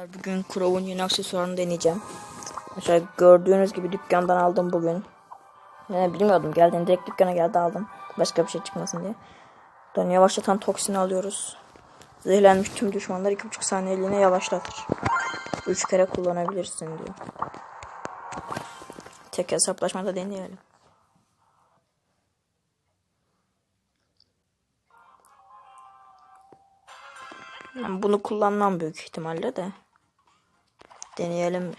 Arkadaşlar bugün Crow'un yeni aksesuarını deneyeceğim. Arkadaşlar gördüğünüz gibi dükkandan aldım bugün. Yani bilmiyordum geldiğinde direkt dükkana geldi aldım. Başka bir şey çıkmasın diye. Sonra yavaşlatan toksini alıyoruz. Zehirlenmiş tüm düşmanlar 2,5 saniyeliğine yavaşlatır. 3 kere kullanabilirsin diyor. Tek hesaplaşmada deneyelim. Ben bunu kullanmam büyük ihtimalle de. Deneyelim mi?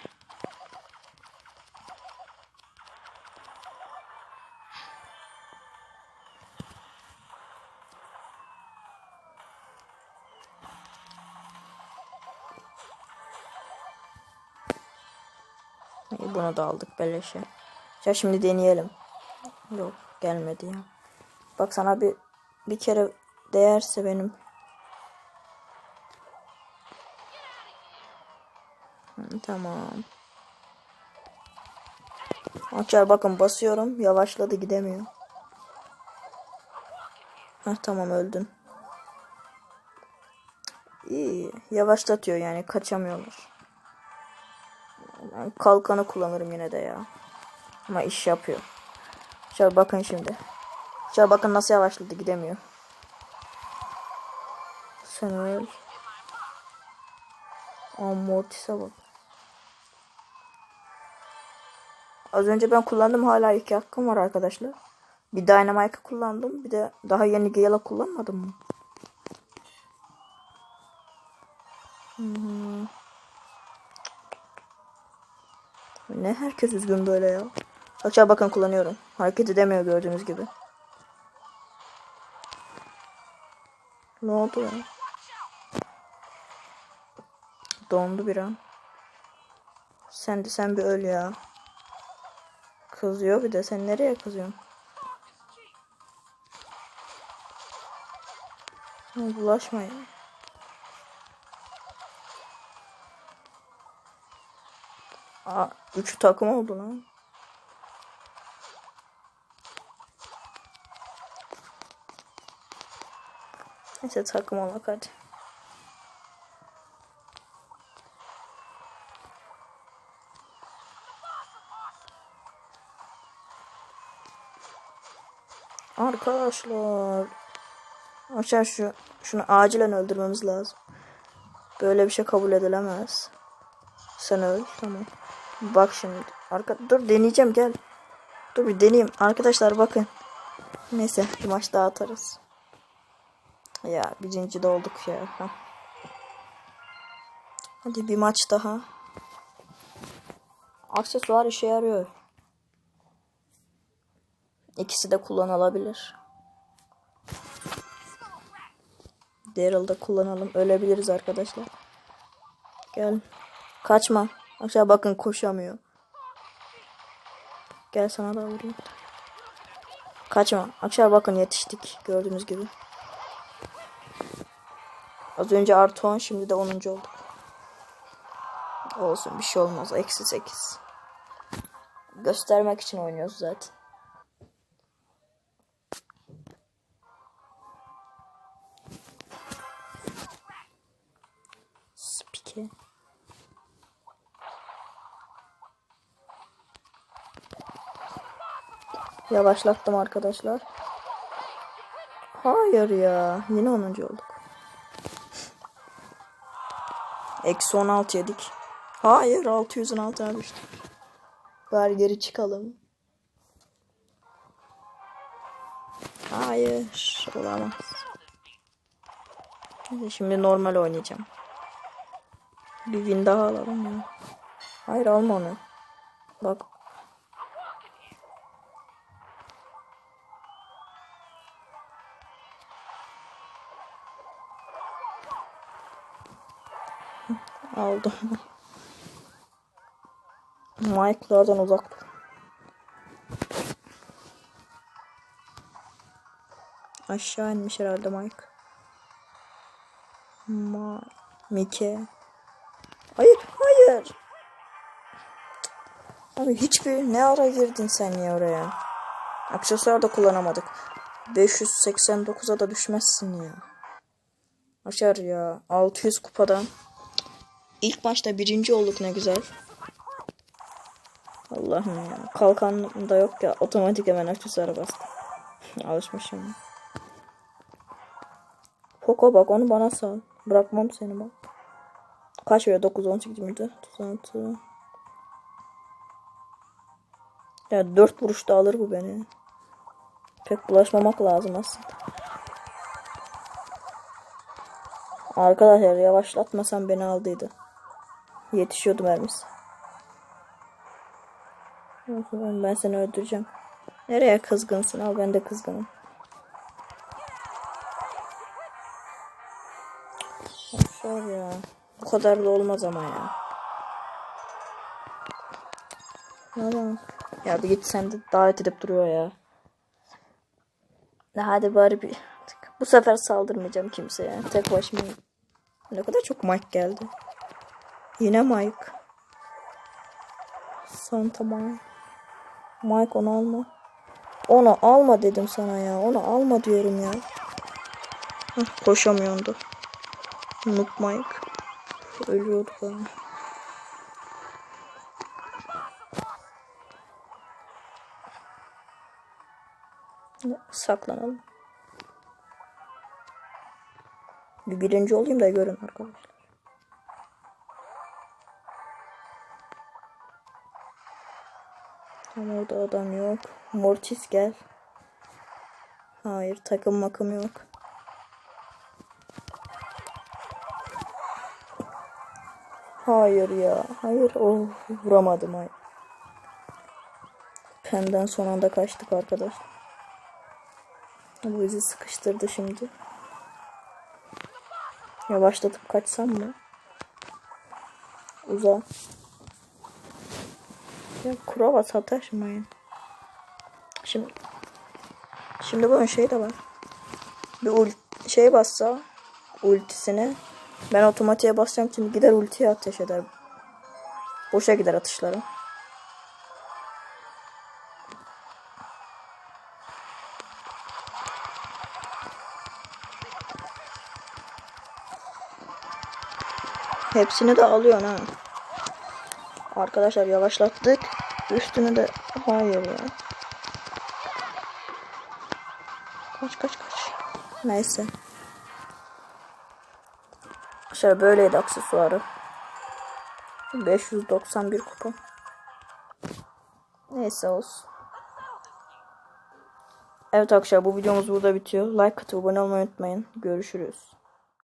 Bunu da aldık beleşe. Ya şimdi deneyelim. Yok gelmedi ya. Bak sana bir bir kere değerse benim Tamam. Açar bakın basıyorum. Yavaşladı gidemiyor. Heh, tamam öldün. İyi. Yavaşlatıyor yani kaçamıyorlar. Ben kalkanı kullanırım yine de ya. Ama iş yapıyor. Şöyle bakın şimdi. Şöyle bakın nasıl yavaşladı gidemiyor. Sen öl. Amortis'e bak. Az önce ben kullandım hala iki hakkım var arkadaşlar. Bir Dynamite kullandım. Bir de daha yeni Gale'a kullanmadım mı? Hmm. Ne herkes üzgün böyle ya. Aşağı bakın kullanıyorum. Hareket edemiyor gördüğünüz gibi. Ne oldu ya? Dondu bir an. Sen de sen bir öl ya. Kızıyor bir de sen nereye kızıyorsun? Ha, Bulaşma ya. Aa, üç takım oldu lan. Neyse takım olmak hadi. Arkadaşlar. Arkadaşlar şu şunu acilen öldürmemiz lazım. Böyle bir şey kabul edilemez. Sen öl tamam. Bak şimdi. Arka dur deneyeceğim gel. Dur bir deneyeyim. Arkadaşlar bakın. Neyse bir maç daha atarız. Ya birinci de olduk ya. Hadi bir maç daha. Aksesuar işe yarıyor. İkisi de kullanılabilir. Daryl'da kullanalım. Ölebiliriz arkadaşlar. Gel. Kaçma. Aşağı bakın koşamıyor. Gel sana da vurayım. Kaçma. Aşağı bakın yetiştik. Gördüğünüz gibi. Az önce artı 10 şimdi de 10. olduk. Olsun bir şey olmaz. Eksi 8. Göstermek için oynuyoruz zaten. Spike. Yavaşlattım arkadaşlar. Hayır ya. Yine 10. olduk. Eksi 16 yedik. Hayır 600'ün altına düştük. Bari geri çıkalım. Hayır. Olamaz. Şimdi normal oynayacağım. Bir win daha alalım ya. Hayır alma onu. Bak. Aldım. Mike'lardan uzak dur. Aşağı inmiş herhalde Mike. Ma Mike. Hayır, hayır. Abi hiçbir ne ara girdin sen ya oraya? Aksesuar da kullanamadık. 589'a da düşmezsin ya. Aşar ya. 600 kupadan. ilk başta birinci olduk ne güzel. Allah'ım ya. Kalkan da yok ya. Otomatik hemen aksesuara bastım. Alışmışım. Poco bak onu bana sal. Bırakmam seni bak. Kaç veriyor? 9, 18 miydi? 36. Ya 4 vuruşta alır bu beni. Pek bulaşmamak lazım aslında. Arkadaşlar yavaşlatmasam beni aldıydı. Yetişiyordu mermisi. Yok, Ben ben seni öldüreceğim. Nereye kızgınsın? Al ben de kızgınım. Kadar da olmaz ama ya. Yalan. Ya bir git sen de davet edip duruyor ya. Ne hadi bari bir. Bu sefer saldırmayacağım kimseye. Tek başıma. Ne kadar çok Mike geldi. Yine Mike. Santa Mike. Mike onu alma. Onu alma dedim sana ya. Onu alma diyorum ya. Hah, koşamıyordu. Noob Mike. Ölüyordu bana. Saklanalım. Bir birinci olayım da görün arkadaşlar. Ama orada adam yok. Mortis gel. Hayır takım makım yok. Hayır ya. Hayır. Oh vuramadım hayır. Pem'den son anda kaçtık arkadaşlar. Bu bizi sıkıştırdı şimdi. Yavaşlatıp kaçsam mı? Uza. Ya kurava sataşmayın. Şimdi Şimdi bunun şey de var. Bir ult şey bassa ultisine ben otomatiğe basacağım şimdi gider ultiye ateş eder. Boşa gider atışları. Hepsini de alıyorsun ha. Arkadaşlar yavaşlattık. Üstünü de hayır ya. Kaç kaç kaç. Neyse. Şöyle böyleydi aksesuarı. 591 kupa. Neyse olsun. Evet arkadaşlar bu videomuz burada bitiyor. Like atıp abone olmayı unutmayın. Görüşürüz.